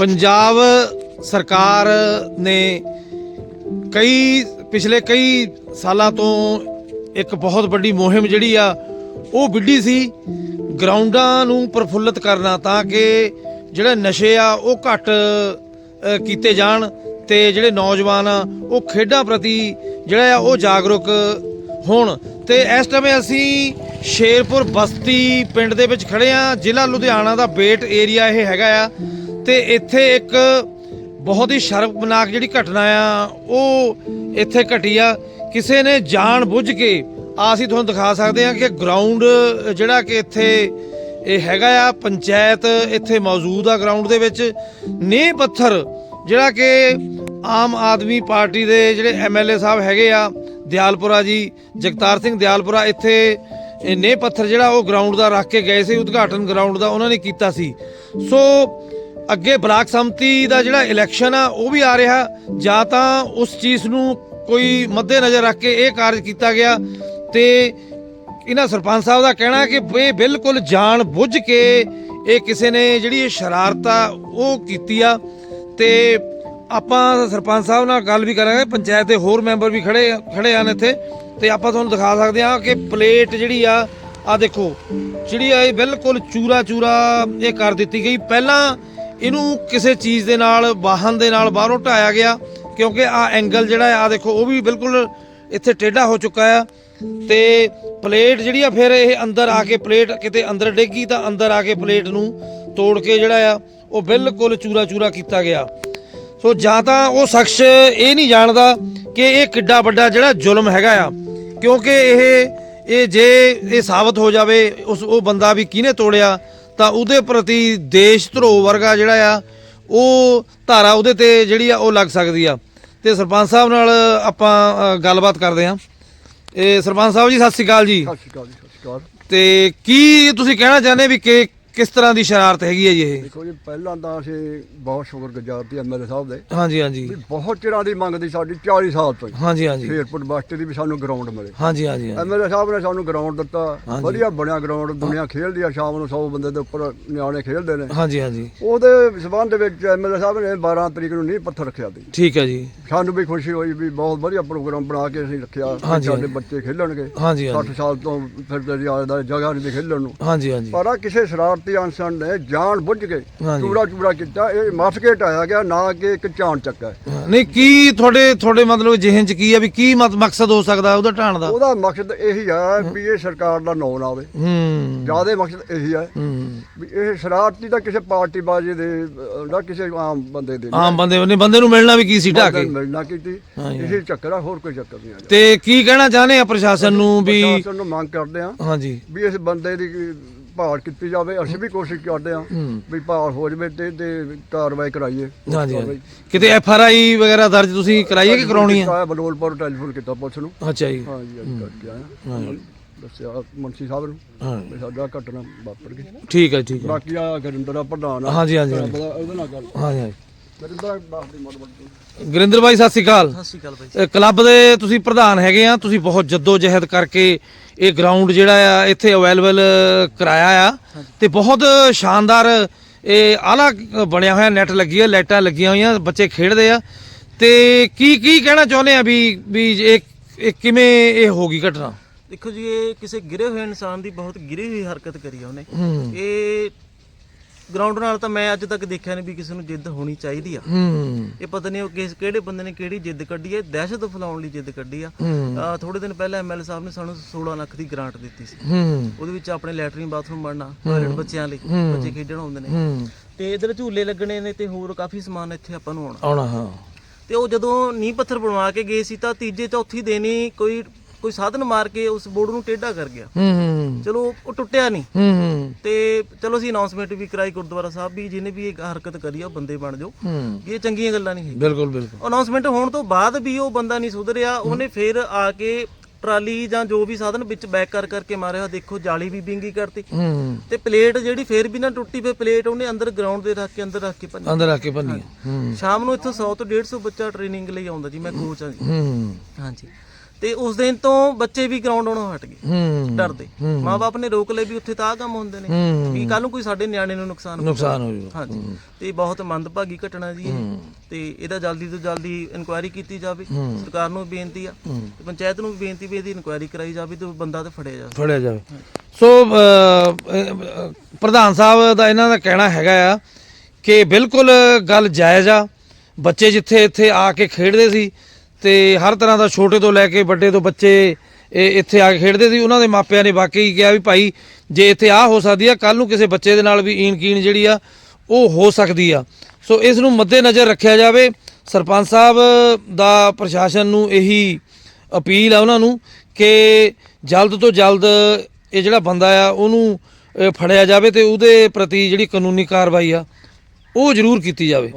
ਪੰਜਾਬ ਸਰਕਾਰ ਨੇ ਕਈ, ਪਿਛਲੇ ਕਈ ਸਾਲਾਂ ਤੋਂ ਇੱਕ ਬਹੁਤ ਵੱਡੀ ਮੁਹਿੰਮ ਜਿਹੜੀ ਆ, ਉਹ ਵਿੱਢੀ ਸੀ। ਗਰਾਊਂਡਾਂ ਨੂੰ ਪ੍ਰਫੁੱਲਤ ਕਰਨਾ ਤਾਂ ਕਿ ਜਿਹੜੇ ਨਸ਼ੇ ਆ, ਉਹ ਘੱਟ ਕੀਤੇ ਜਾਣ ਤੇ ਜਿਹੜੇ ਨੌਜਵਾਨ ਆ, ਉਹ ਖੇਡਾਂ ਪ੍ਰਤੀ ਜਿਹੜਾ ਆ, ਉਹ ਜਾਗਰੂਕ ਹੋਣ। ਤੇ ਇਸ ਟਾਈਮ ਅਸੀਂ ਸ਼ੇਰਪੁਰ ਬਸਤੀ ਪਿੰਡ ਦੇ ਵਿੱਚ ਖੜੇ ਆ। ਜ਼ਿਲ੍ਹਾ ਲੁਧਿਆਣਾ ਦਾ ਬੇਟ ਏਰੀਆ ਇਹ ਹੈਗਾ ਆ। ਤੇ ਇੱਥੇ ਇੱਕ ਬਹੁਤ ਹੀ ਸ਼ਰਮਨਾਕ ਜਿਹੜੀ ਘਟਨਾ ਆ, ਉਹ ਇੱਥੇ ਘਟੀ ਆ। ਕਿਸੇ ਨੇ ਜਾਣ ਬੁੱਝ ਕੇ ਆ ਅਸੀਂ ਤੁਹਾਨੂੰ ਦਿਖਾ ਸਕਦੇ ਹਾਂ ਕਿ ਗਰਾਊਂਡ ਜਿਹੜਾ ਕਿ ਇੱਥੇ ਇਹ ਹੈਗਾ ਆ, ਪੰਚਾਇਤ ਇੱਥੇ ਮੌਜੂਦ ਆ ਗਰਾਊਂਡ ਦੇ ਵਿੱਚ। ਨੀਂਹ ਪੱਥਰ, ਜਿਹੜਾ ਕਿ ਆਮ ਆਦਮੀ ਪਾਰਟੀ ਦੇ ਜਿਹੜੇ ਐਮਐਲਏ ਸਾਹਿਬ ਹੈਗੇ ਆ, ਦਿਆਲਪੁਰਾ ਜੀ, ਜਗਤਾਰ ਸਿੰਘ ਦਿਆਲਪੁਰਾ ਇੱਥੇ ਇਹ ਨੀਂਹ ਪੱਥਰ ਜਿਹੜਾ ਉਹ ਗਰਾਊਂਡ ਦਾ ਰੱਖ ਕੇ ਗਏ ਸੀ, ਉਦਘਾਟਨ ਗਰਾਊਂਡ ਦਾ ਉਹਨਾਂ ਨੇ ਕੀਤਾ ਸੀ। ਸੋ ਅੱਗੇ ਬਲਾਕ ਸੰਮਤੀ ਦਾ ਜਿਹੜਾ ਇਲੈਕਸ਼ਨ ਆ, ਉਹ ਵੀ ਆ ਰਿਹਾ। ਜਾਂ ਤਾਂ ਉਸ ਚੀਜ਼ ਨੂੰ ਕੋਈ ਮੱਦੇ ਨਜ਼ਰ ਰੱਖ ਕੇ ਇਹ ਕਾਰਜ ਕੀਤਾ ਗਿਆ ਤੇ ਇਹਨਾਂ ਸਰਪੰਚ ਸਾਹਿਬ ਦਾ ਕਹਿਣਾ ਕਿ ਇਹ ਬਿਲਕੁਲ ਜਾਣ ਬੁੱਝ ਕੇ ਇਹ ਕਿਸੇ ਨੇ ਜਿਹੜੀ ਇਹ ਸ਼ਰਾਰਤ ਆ, ਉਹ ਕੀਤੀ ਆ। ਤੇ ਆਪਾਂ ਸਰਪੰਚ ਸਾਹਿਬ ਨਾਲ ਗੱਲ ਵੀ ਕਰਾਂਗੇ, ਪੰਚਾਇਤ ਦੇ ਹੋਰ ਮੈਂਬਰ ਵੀ ਖੜੇ ਖੜੇ ਹਨ ਇੱਥੇ। ਤੇ ਆਪਾਂ ਤੁਹਾਨੂੰ ਦਿਖਾ ਸਕਦੇ ਹਾਂ ਕਿ ਪਲੇਟ ਜਿਹੜੀ ਆ ਆ ਦੇਖੋ, ਜਿਹੜੀ ਆ ਇਹ ਬਿਲਕੁਲ ਚੂਰਾ ਚੂਰਾ ਇਹ ਕਰ ਦਿੱਤੀ ਗਈ। ਪਹਿਲਾਂ ਇਹਨੂੰ ਕਿਸੇ ਚੀਜ਼ ਦੇ ਨਾਲ, ਵਾਹਨ ਦੇ ਨਾਲ ਬਾਹਰੋਂ ਢਾਇਆ ਗਿਆ, ਕਿਉਂਕਿ ਆ ਐਂਗਲ ਜਿਹੜਾ ਆ ਦੇਖੋ, ਉਹ ਵੀ ਬਿਲਕੁਲ ਇੱਥੇ ਟੇਢਾ ਹੋ ਚੁੱਕਾ ਆ। ਤੇ ਪਲੇਟ ਜਿਹੜੀ ਆ, ਫਿਰ ਇਹ ਅੰਦਰ ਆ ਕੇ ਪਲੇਟ ਕਿਤੇ ਅੰਦਰ ਡੇਗੀ ਤਾਂ ਅੰਦਰ ਆ ਕੇ ਪਲੇਟ ਨੂੰ ਤੋੜ ਕੇ ਜਿਹੜਾ ਆ, ਉਹ ਬਿਲਕੁਲ ਚੂਰਾ ਚੂਰਾ ਕੀਤਾ ਗਿਆ। ਸੋ ਜਾਂ ਤਾਂ ਉਹ ਸ਼ਖਸ ਇਹ ਨਹੀਂ ਜਾਣਦਾ ਕਿ ਇਹ ਕਿੱਡਾ ਵੱਡਾ ਜਿਹੜਾ ਜ਼ੁਲਮ ਹੈਗਾ ਆ, ਕਿਉਂਕਿ ਇਹ ਇਹ ਜੇ ਇਹ ਸਾਬਤ ਹੋ ਜਾਵੇ, ਉਸ, ਉਹ ਬੰਦਾ ਵੀ ਕਿਹਨੇ ਤੋੜਿਆ? ਤਾਂ ਉਹਦੇ ਪ੍ਰਤੀ ਦੇਸ਼ ਧਰੋ ਵਰਗਾ ਜਿਹੜਾ ਆ ਉਹ ਧਾਰਾ ਉਹਦੇ ਤੇ ਜਿਹੜੀ ਆ ਉਹ ਲੱਗ ਸਕਦੀ ਆ। ਤੇ ਸਰਪੰਚ ਸਾਹਿਬ ਨਾਲ ਆਪਾਂ ਗੱਲਬਾਤ ਕਰਦੇ ਹਾਂ ਇਹ ਸਰਪੰਚ ਸਾਹਿਬ ਜੀ ਸਤਿ ਸ਼੍ਰੀ ਅਕਾਲ ਜੀ। ਸਤਿ ਸ਼੍ਰੀ ਅਕਾਲ ਜੀ ਸਤਿ ਸ਼੍ਰੀ ਅਕਾਲ। ਤੇ ਕੀ ਤੁਸੀਂ ਕਹਿਣਾ ਚਾਹੁੰਦੇ ਵੀ ਕਿ ਕਿਸ ਤਰ੍ਹਾਂ ਦੀ ਸ਼ਰਾਰਤ ਹੈਗੀ ਹੈ ਜੀ ਇਹ? ਦੇਖੋ ਜੀ ਪਹਿਲਾਂ ਤਾਂ ਅਸੀਂ ਬਹੁਤ ਸ਼ੁਕਰਗੁਜ਼ਾਰ ਸੀ ਐਮਐਲਏ ਸਾਹਿਬ ਦੇ। ਹਾਂਜੀ ਹਾਂਜੀ। ਵੀ ਬਹੁਤ ਚਿਰਾਂ ਦੀ ਮੰਗ ਦੀ ਸਾਡੀ 40 ਸਾਲ ਤੋਂ ਹੀ। ਹਾਂਜੀ ਹਾਂਜੀ। ਸ਼ੇਰਪੁਰ ਬਸਤੀ ਦੀ ਵੀ ਸਾਨੂੰ ਗਰਾਊਂਡ ਮਿਲੇ। ਹਾਂਜੀ ਹਾਂਜੀ ਹਾਂਜੀ। ਐਮਐਲਏ ਸਾਹਿਬ ਨੇ ਸਾਨੂੰ ਗਰਾਊਂਡ ਦਿੱਤਾ। ਹਾਂਜੀ। ਵਧੀਆ ਬਣਿਆ ਗਰਾਊਂਡ ਦੁਨੀਆ ਖੇਡਦੀ ਆ ਸ਼ਾਮ ਨੂੰ 100 ਬੰਦੇ ਦੇ ਉੱਪਰ ਨਿਆਣੇ ਖੇਡਦੇ ਨੇ। ਹਾਂਜੀ ਹਾਂਜੀ। ਉਹਦੇ ਸਬੰਧ ਵਿੱਚ ਐਮਐਲਏ ਸਾਹਿਬ ਨੇ 12 ਤਰੀਕ ਨੂੰ ਨਹੀਂ ਪੱਥਰ ਰੱਖਿਆ ਸੀ। ਠੀਕ ਹੈ ਜੀ। ਸਾਨੂੰ ਵੀ ਖੁਸ਼ੀ ਹੋਈ ਵੀ ਬਹੁਤ ਵਧੀਆ ਪ੍ਰੋਗਰਾਮ ਬਣਾ ਕੇ ਅਸੀਂ ਰੱਖਿਆ ਵੀ ਹਾਂਜੀ। ਸਾਡੇ ਬੱਚੇ ਖੇਲਣਗੇ। ਹਾਂਜੀ 60 ਹਾਂਜੀ ਸਾਲ ਤੋਂ ਫਿਰ ਤੇ ਯਾਦ ਜਗ੍ਹਾ ਨਹੀਂ ਖੇਲਣ ਨੂੰ। ਹਾਂਜੀ ਹਾਂਜੀ। ਪਰ ਆ ਕਿਸੇ ਸ਼ਰਾਰਤੀ ਅਨਸਰ ਨੇ ਜਾਣ ਬੁੱਝ ਕੇ ਹਾਂਜੀ। ਚੂੜਾ ਚੂੜਾ ਕੀਤਾ ਇਹ ਮੱਥ ਕੇ ਢਾਇਆ ਗਿਆ ਨਾ ਕਿ ਇੱਕ ਚਾਣ ਚੱਕਾ ਹੈ। ਹਾਂ, ਨਹੀਂ ਕੀ ਤੁਹਾਡੇ ਤੁਹਾਡੇ ਮਤਲਬ ਜ਼ਿਹਨ ਚ ਕੀ ਆ ਵੀ ਕੀ ਮਤ- ਮਕਸਦ ਹੋ ਸਕਦਾ ਉਹਦਾ ਢਾਣ ਦਾ? ਉਹਦਾ ਮਕਸਦ ਇਹੀ ਹੈ। ਵੀ ਇਹ ਸਰਕਾਰ ਦਾ ਨਾਂ ਨਾ ਆਵੇ। ਹੂੰ। ਜ਼ਿਆਦਾ ਮਕਸਦ ਇਹੀ ਹੈ ਹੂੰ। ਵੀ ਇਹ ਸ਼ਰਾਰਤੀ ਤਾਂ ਕਿਸੇ ਪਾਰਟੀ ਬਾਜੀ ਦੇ ਅਹ, ਨਾ ਕਿਸੇ ਆਮ ਬੰਦੇ ਦੇ ਆਮ ਬੰਦੇ ਨੇ ਬੰਦੇ ਨੂੰ ਮਿਲਣਾ ਵੀ ਕੀ ਸੀ ਢਾ ਕੇ? ਮਿਲਣਾ ਕੀਤੀ ਹਾਂਜੀ। ਇਹ ਚੱਕਰ ਆ ਹੋਰ ਕੋਈ ਚੱਕਰ ਨਹੀਂ ਆ ਤੇ ਕੀ ਕਹਿਣਾ ਚਾਹੁੰਦੇ ਆ ਪ੍ਰਸ਼ਾਸਨ ਨੂੰ ਵੀ ਪ੍ਰਸ਼ਾਸਨ ਨੂੰ ਮੰਗ ਕਰਦੇ ਆ ਹਾਂਜੀ। ਵੀ ਇਸ ਬੰਦੇ ਦੀ ਭਾਲ ਕੀਤੀ ਜਾਵੇ ਅਸੀਂ ਵੀ ਕੋਸ਼ਿਸ਼ ਕਰਦੇ ਆ ਹੂੰ। ਵੀ ਭਾਲ ਹੋ ਜਾਵੇ ਤੇ ਤੇ ਕਾਰਵਾਈ ਕਰਾਈਏ। ਹਾਂਜੀ ਹਾਂਜੀ। ਕਿਤੇ ਐਫ ਆਰ ਆਈ ਵਗੈਰਾ ਦਰਜ ਤੁਸੀਂ ਕਰਾਈਏ ਕਿ ਕਰਾਉਣੀ ਆ ਆ ਬਲੋਲਪੁਰ ਟੈਲੀਫੋਨ ਕੀਤਾ ਪੁਲਿਸ ਨੂੰ। ਅੱਛਾ ਜੀ। ਹਾਂਜੀ ਅੱਜ ਕਰਕੇ ਆਇਆ ਹਾਂਜੀ ਦੱਸਿਆ ਮੁੰਸ਼ੀ ਸਾਹਿਬ ਨੂੰ ਹਾਂ। ਵੀ ਸਾਡਾ ਘਟਨਾ ਵਾਪਰ ਗਈ। ਠੀਕ ਹੈ ਠੀਕ ਹੈ। ਬਾਕੀ ਆ ਗਰਿੰਦਰ ਦਾ ਪ੍ਰਧਾਨ ਆ। ਹਾਂਜੀ ਹਾਂਜੀ ਹਾਂਜੀ। ਬੜਾ ਉਹਦੇ ਨਾਲ ਗੱਲ ਹਾਂਜੀ ਹਾਂਜੀ। ਗਰਿੰਦਰ ਬਾਪ ਦੀ ਗੁਰਿੰਦਰ ਭਾਈ ਸਤਿ ਸ਼੍ਰੀ ਅਕਾਲ। ਸਤਿ ਸ਼੍ਰੀ ਅਕਾਲ ਬਾਈ ਇਹ ਕਲੱਬ ਦੇ ਤੁਸੀਂ ਪ੍ਰਧਾਨ ਹੈਗੇ ਆ ਤੁਸੀਂ ਬਹੁਤ ਜੱਦੋ ਜਹਿਦ ਕਰਕੇ ਇਹ ਗਰਾਊਂਡ ਜਿਹੜਾ ਆ ਇੱਥੇ ਅਵੇਲੇਬਲ ਕਰਾਇਆ ਆ ਤੇ ਬਹੁਤ ਸ਼ਾਨਦਾਰ ਇਹ ਆਲਾ ਬਣਿਆ ਹੋਇਆ ਨੈਟ ਲੱਗੀ ਹੈ ਲਾਈਟਾਂ ਲੱਗੀਆਂ ਹੋਈਆਂ ਬੱਚੇ ਖੇਡਦੇ ਆ। ਤੇ ਕੀ ਕੀ ਕਹਿਣਾ ਚਾਹੁੰਦੇ ਆ ਵੀ ਵੀ ਇਹ ਇਹ ਕਿਵੇਂ ਇਹ ਹੋ ਗਈ ਘਟਨਾ? ਦੇਖੋ ਜੀ ਇਹ ਕਿਸੇ ਗਿਰੇ ਹੋਏ ਇਨਸਾਨ ਦੀ ਬਹੁਤ ਗਿਰੀ ਹੋਈ ਹਰਕਤ ਕਰੀ ਆ ਉਹਨੇ। ਇਹ ਗਰਾਊਂਡ ਨਾਲ ਤਾਂ ਮੈਂ ਅੱਜ ਤੱਕ ਦੇਖਿਆ ਨਹੀਂ ਵੀ ਕਿਸੇ ਨੂੰ ਜਿੱਦ ਹੋਣੀ ਚਾਹੀਦੀ ਆ। ਹੂੰ। ਇਹ ਪਤਾ ਨਹੀਂ ਉਹ ਕਿਸ ਕਿਹੜੇ ਬੰਦੇ ਨੇ ਕਿਹੜੀ ਜਿੱਦ ਕੱਢੀ ਹੈ ਦਹਿਸ਼ਤ ਫੈਲਾਉਣ ਲਈ ਜਿੱਦ ਕੱਢੀ ਆ। ਥੋੜੇ ਦਿਨ ਪਹਿਲਾਂ ਐਮਐਲਏ ਸਾਹਿਬ ਨੇ ਸਾਨੂੰ 16 ਲੱਖ ਦੀ ਗ੍ਰਾਂਟ ਦਿੱਤੀ ਸੀ। ਉਹਦੇ ਵਿੱਚ ਆਪਣੇ ਲੈਟਰਿਨ ਬਾਥਰੂਮ ਬਣਨਾ ਟਾਇਲਟ ਬੱਚਿਆਂ ਲਈ। ਬੱਚੇ ਖੇਡਣ ਆਉਂਦੇ ਨੇ। ਤੇ ਇਧਰ ਝੂਲੇ ਲੱਗਣੇ ਨੇ ਤੇ ਹੋਰ ਕਾਫੀ ਸਮਾਨ ਇੱਥੇ ਆਪਾਂ ਨੂੰ ਆਉਣਾ। ਆਉਣਾ ਹਾਂ। ਤੇ ਉਹ ਜਦੋਂ ਨੀਂਹ ਪੱਥਰ ਬਣਵਾ ਕੇ ਗਏ ਸੀ ਤਾਂ ਤੀਜੇ ਚੌਥੀ ਹੀ ਕੋਈ ਕੋਈ ਸਾਧਨ ਮਾਰ ਕੇ ਉਸ ਬੋਰਡ ਨੂੰ ਟੇਢਾ ਕਰ ਗਿਆ। ਹੂੰ ਹੂੰ ਚਲੋ ਉਹ ਟੁੱਟਿਆ ਨਹੀਂ। ਹੂੰ ਹੂੰ। ਤੇ ਚਲੋ ਅਸੀਂ ਅਨਾਉਂਸਮੈਂਟ ਵੀ ਕਰਾਈ ਗੁਰਦੁਆਰਾ ਸਾਹਿਬ ਵੀ ਜਿਹਨੇ ਵੀ ਇਹ ਹਰਕਤ ਕਰੀ ਆ ਬੰਦੇ ਬਣ ਜਾਓ। ਹੂੰ। ਵੀ ਇਹ ਚੰਗੀਆਂ ਗੱਲਾਂ ਨਹੀਂ ਹੈ ਬਿਲਕੁਲ ਬਿਲਕੁਲ। ਅਨਾਉਂਸਮੈਂਟ ਹੋਣ ਤੋਂ ਬਾਅਦ ਵੀ ਉਹ ਬੰਦਾ ਨਹੀਂ ਸੁਧਰਿਆ ਉਹਨੇ ਫਿਰ ਆ ਕੇ ਟਰਾਲੀ ਜਾਂ ਜੋ ਵੀ ਸਾਧਨ ਵਿੱਚ ਬੈਕ ਕਰ ਕਰਕੇ ਮਾਰਿਆ ਦੇਖੋ ਜਾਲੀ ਵੀ ਬਿੰਗੀ ਕਰਤੀ। ਹੂੰ। ਤੇ ਪਲੇਟ ਜਿਹੜੀ ਫੇਰ ਵੀ ਨਾ ਟੁੱਟੀ ਫੇ ਪਲੇਟ ਉਹਨੇ ਅੰਦਰ ਗਰਾਊਂਡ ਦੇ ਰੱਖ ਕੇ ਅੰਦਰ ਰੱਖ ਕੇ ਭੰਨੀ। ਅੰਦਰ ਆ ਕੇ ਬੰਨੀ ਹੂੰ। ਸ਼ਾਮ ਨੂੰ ਇੱਥੋਂ 100 ਤੋਂ 150 ਬੱਚਾ ਟ੍ਰੇਨਿੰਗ ਲਈ ਆਉਂਦਾ ਜੀ ਮੈਂ ਕੋਚ ਹਾਂ ਜੀ। ਹੂੰ। ਹਾਂਜੀ। ਤੇ ਉਸ ਦਿਨ ਤੋਂ ਬੱਚੇ ਵੀ ਗਰਾਊਂਡ ਆਉਣੋਂ ਹਟ ਗਏ। ਹੂੰ ਡਰਦੇ। ਮਾਪੇ ਨੇ ਰੋਕ ਲਏ ਵੀ ਉੱਥੇ ਤਾਂ ਕੰਮ ਹੁੰਦੇ ਨੇ। ਵੀ ਕੱਲ ਨੂੰ ਕੋਈ ਸਾਡੇ ਨਿਆਣੇ ਨੂੰ ਨੁਕਸਾਨ ਨੁਕਸਾਨ ਹੋ ਜੂ ਹਾਂਜੀ ਤੇ ਬਹੁਤ ਮੰਦਭਾਗੀ ਘਟਨਾ ਜੀ ਇਹ। ਤੇ ਇਹਦਾ ਜਲਦੀ ਤੋਂ ਜਲਦੀ ਇਨਕੁਆਇਰੀ ਕੀਤੀ ਜਾਵੇ। ਸਰਕਾਰ ਨੂੰ ਬੇਨਤੀ ਆ। ਤੇ ਪੰਚਾਇਤ ਨੂੰ ਵੀ ਬੇਨਤੀ ਵੀ ਇਹਦੀ ਇਨਕੁਆਇਰੀ ਕਰਾਈ ਜਾਵੇ ਤੇ ਬੰਦਾ ਤੇ ਫੜਿਆ ਜਾਵੇ। ਫੜਿਆ ਜਾਵੇ। ਸੋ ਪ੍ਰਧਾਨ ਸਾਹਿਬ ਦਾ ਇਹਨਾਂ ਦਾ ਕਹਿਣਾ ਹੈਗਾ ਆ ਕਿ ਬਿਲਕੁਲ ਗੱਲ ਜਾਇਜ਼ ਆ। ਬੱਚੇ ਜਿੱਥੇ ਇੱਥੇ ਆ ਕੇ ਖੇਡਦੇ ਸੀ ਤੇ ਹਰ ਤਰ੍ਹਾਂ ਦਾ ਛੋਟੇ ਤੋਂ ਲੈ ਕੇ ਵੱਡੇ ਤੋਂ ਬੱਚੇ ਇਹ ਇੱਥੇ ਆ ਕੇ ਖੇਡਦੇ ਸੀ। ਉਹਨਾਂ ਦੇ ਮਾਪਿਆਂ ਨੇ ਵਾਕਈ ਕਿਹਾ ਵੀ ਭਾਈ, ਜੇ ਇੱਥੇ ਆ ਹੋ ਸਕਦੀ ਆ ਕੱਲ ਨੂੰ ਕਿਸੇ ਬੱਚੇ ਦੇ ਨਾਲ ਵੀ ਈਨ ਕੀਨ ਜਿਹੜੀ ਆ, ਉਹ ਹੋ ਸਕਦੀ ਆ। ਸੋ ਇਸ ਨੂੰ ਮੱਦੇ ਨਜ਼ਰ ਰੱਖਿਆ ਜਾਵੇ। ਸਰਪੰਚ ਸਾਹਿਬ ਦਾ ਪ੍ਰਸ਼ਾਸਨ ਨੂੰ ਇਹੀ ਅਪੀਲ ਆ ਉਹਨਾਂ ਨੂੰ ਕਿ ਜਲਦ ਤੋਂ ਜਲਦ ਇਹ ਜਿਹੜਾ ਬੰਦਾ ਆ, ਉਹਨੂੰ ਫੜਿਆ ਜਾਵੇ ਤੇ ਉਹਦੇ ਪ੍ਰਤੀ ਜਿਹੜੀ ਕਾਨੂੰਨੀ ਕਾਰਵਾਈ ਆ, ਉਹ ਜ਼ਰੂਰ ਕੀਤੀ ਜਾਵੇ।